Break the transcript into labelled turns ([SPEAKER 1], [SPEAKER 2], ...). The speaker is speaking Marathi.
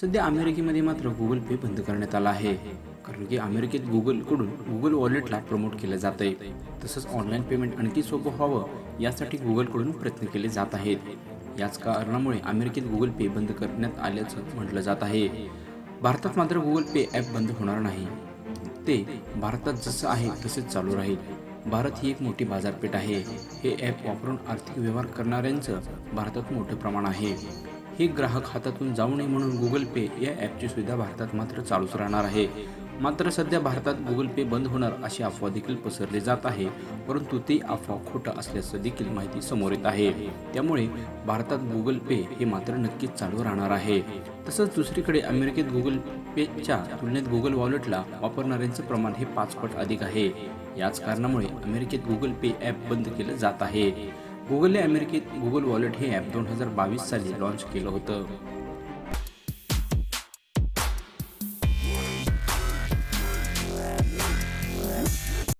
[SPEAKER 1] सध्या अमेरिकेमध्ये मात्र गुगल पे बंद करण्यात आला आहे. कारण की अमेरिकेत गुगलकडून गुगल वॉलेटला प्रमोट केलं जात आहे तसंच ऑनलाईन पेमेंट आणखी सोपं व्हावं यासाठी गुगलकडून प्रयत्न केले जात आहेत. याच कारणामुळे अमेरिकेत गुगल पे बंद करण्यात आल्याचं म्हटलं जात आहे. भारतात मात्र गुगल पे ॲप बंद होणार नाही. ते भारतात जसं आहे तसेच चालू राहील. भारत ही एक मोठी बाजारपेठ आहे. हे ॲप वापरून आर्थिक व्यवहार करणाऱ्यांचं भारतात मोठं प्रमाण आहे. हे ग्राहक हातातून जाऊ नये म्हणून गुगल पे या ॲपची सुविधा भारतात मात्र चालूच राहणार आहे. मात्र सध्या भारतात गुगल पे बंद होणार अशी अफवा देखील पसरली जात आहे परंतु ती अफवा खोटं असल्याचं देखील माहिती समोर येत आहे. त्यामुळे भारतात गुगल पे हे मात्र नक्कीच चालू राहणार आहे. तसंच दुसरीकडे अमेरिकेत गुगल पेच्या तुलनेत गुगल वॉलेटला वापरणाऱ्यांचं प्रमाण हे पाचपट अधिक आहे. याच कारणामुळे अमेरिकेत गुगल पे ॲप बंद केलं जात आहे. गुगलने अमेरिकेत गुगल वॉलेट हे ॲप दोन हजार बावीस साली लॉन्च केलं होतं.